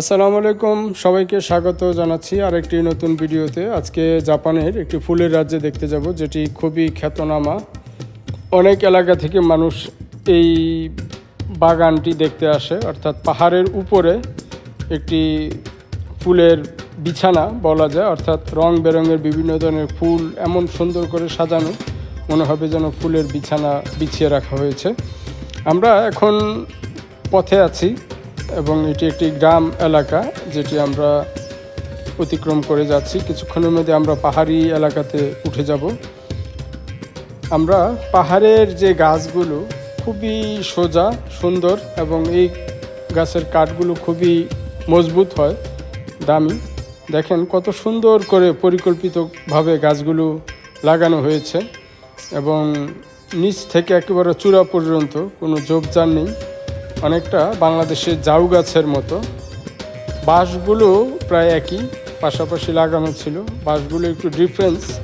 আসসালামু আলাইকুম, সবাইকে স্বাগত জানাচ্ছি আরেকটি নতুন ভিডিওতে। আজকে জাপানের একটি ফুলের রাজ্যে দেখতে যাব, যেটি খুবই খ্যাতনামা। অনেক এলাকা থেকে মানুষ এই বাগানটি দেখতে আসে, অর্থাৎ পাহাড়ের উপরে একটি ফুলের বিছানা বলা যায়, অর্থাৎ রং বেরঙের বিভিন্ন ধরনের ফুল এমন সুন্দর করে সাজানো, মনে হবে যেন ফুলের বিছানা বিছিয়ে রাখা হয়েছে। আমরা এখন পথে আছি। এবং এটি একটি গ্রাম এলাকা যেটি আমরা অতিক্রম করে যাচ্ছি। কিছুক্ষণের মধ্যে আমরা পাহাড়ি এলাকাতে উঠে যাব। আমরা পাহাড়ের যে গাছগুলো খুবই সোজা, সুন্দর এবং এই গাছের কাঠগুলো খুবই মজবুত হয়, দামি। দেখেন কত সুন্দর করে পরিকল্পিতভাবে গাছগুলো লাগানো হয়েছে এবং নিচ থেকে একেবারে চূড়া পর্যন্ত কোনো যোগজান নেই। অনেকটা বাংলাদেশের জাউ গাছের মতো। বাঁশগুলো প্রায় একই, পাশাপাশি লাগানো ছিল। বাঁশগুলো একটু ডিফারেন্স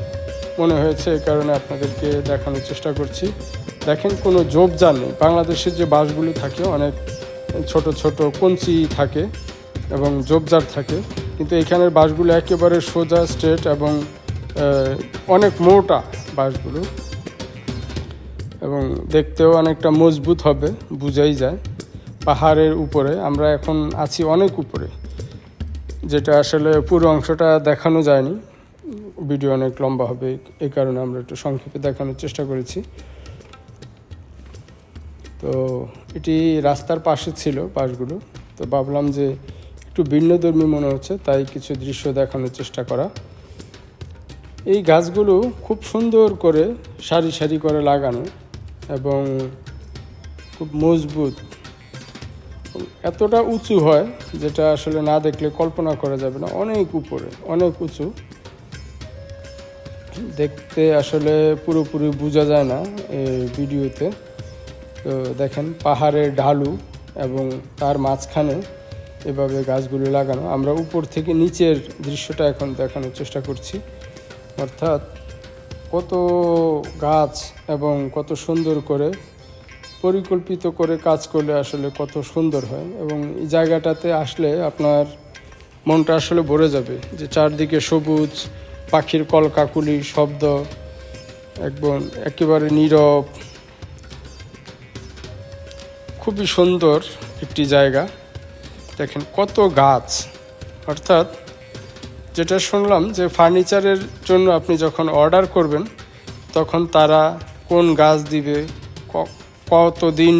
মনে হয়েছে এই কারণে আপনাদেরকে দেখানোর চেষ্টা করছি। দেখেন, কোনো জোবজান নেই। বাংলাদেশের যে বাঁশগুলো থাকে, অনেক ছোট ছোট কঞ্চি থাকে এবং জোবজার থাকে। কিন্তু এখানের বাঁশগুলো একেবারে সোজা স্ট্রেট এবং অনেক মোটা বাঁশগুলো। এবং দেখতেও অনেকটা মজবুত হবে, বুঝাই যায়। পাহাড়ের উপরে, আমরা এখন আছি অনেক উপরে, যেটা আসলে পুরো অংশটা দেখানো যায়নি। ভিডিও অনেক লম্বা হবে এই কারণে আমরা একটু সংক্ষেপে দেখানোর চেষ্টা করেছি। তো এটি রাস্তার পাশে ছিল পাশগুলো, তো ভাবলাম যে একটু ভিন্নধর্মী মনে হচ্ছে, তাই কিছু দৃশ্য দেখানোর চেষ্টা করা। এই গাছগুলো খুব সুন্দর করে সারি সারি করে লাগানো এবং খুব মজবুত এতটা উঁচু হয় যেটা আসলে না দেখলে কল্পনা করা যাবে না। অনেক উপরে, অনেক উঁচু। দেখতে আসলে পুরোপুরি বোঝা যায় না এই ভিডিওতে। তো দেখেন, পাহাড়ের ঢালু এবং তার মাঝখানে এভাবে গাছগুলো লাগানো। আমরা উপর থেকে নিচের দৃশ্যটা এখন দেখানোর চেষ্টা করছি। অর্থাৎ কত গাছ এবং কত সুন্দর করে পরিকল্পিত করে কাজ করলে আসলে কত সুন্দর হয়। এবং এই জায়গাটাতে আসলে আপনার মনটা আসলে ভরে যাবে যে চারদিকে সবুজ, পাখির কলকাকুলি, শব্দ, একদম একেবারে নীরব। খুবই সুন্দর একটি জায়গা। দেখেন কত গাছ। অর্থাৎ যেটা শুনলাম যে ফার্নিচারের জন্য আপনি যখন অর্ডার করবেন, তখন তারা কোন গাছ দিবে কতদিন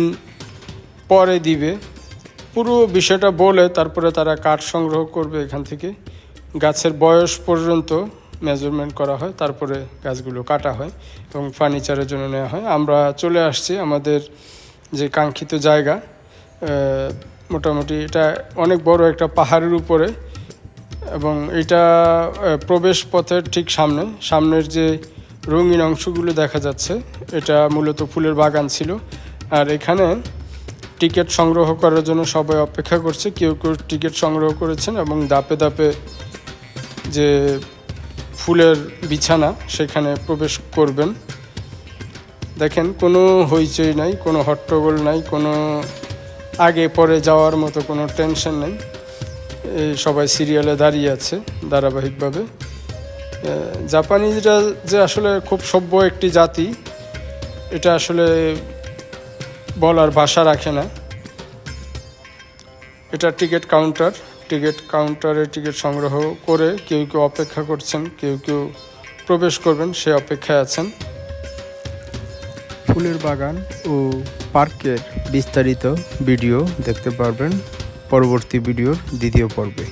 পরে দিবে? পুরো বিষয়টা বলে তারপরে তারা কাঠ সংগ্রহ করবে এখান থেকে। গাছের বয়স পর্যন্ত মেজারমেন্ট করা হয়, তারপরে গাছগুলো কাটা হয় এবং ফার্নিচারের জন্য নেওয়া হয়। আমরা চলে আসছি আমাদের যে কাঙ্ক্ষিত জায়গা। মোটামুটি এটা অনেক বড় একটা পাহাড়ের উপরে এবং এটা প্রবেশ পথের ঠিক সামনে। সামনের যে রঙিন অংশগুলো দেখা যাচ্ছে। এটা মূলত ফুলের বাগান ছিল। আর এখানে টিকিট সংগ্রহ করার জন্য সবাই অপেক্ষা করছে। কেউ কেউ টিকিট সংগ্রহ করেছেন এবং দাপে দাপে যে ফুলের বিছানা, সেখানে প্রবেশ করবেন। দেখেন, কোনো হইচই নাই, কোনো হট্টগোল নাই, কোনো আগে পরে যাওয়ার মতো কোনো টেনশন নেই। সবাই সিরিয়ালে দাঁড়িয়ে আছে ধারাবাহিকভাবে। জাপানিজরা যে আসলে খুব সভ্য একটি জাতি, এটা আসলে বলার ভাষা রাখে না। এটা টিকিট কাউন্টার, টিকিট কাউন্টারে টিকিট সংগ্রহ করে কেউ কেউ অপেক্ষা করছেন, কেউ কেউ প্রবেশ করবেন, সে অপেক্ষায় আছেন। ফুলের বাগান ও পার্কের বিস্তারিত ভিডিও দেখতে পারবেন। পরবর্তী ভিডিওর দ্বিতীয় পর্বে।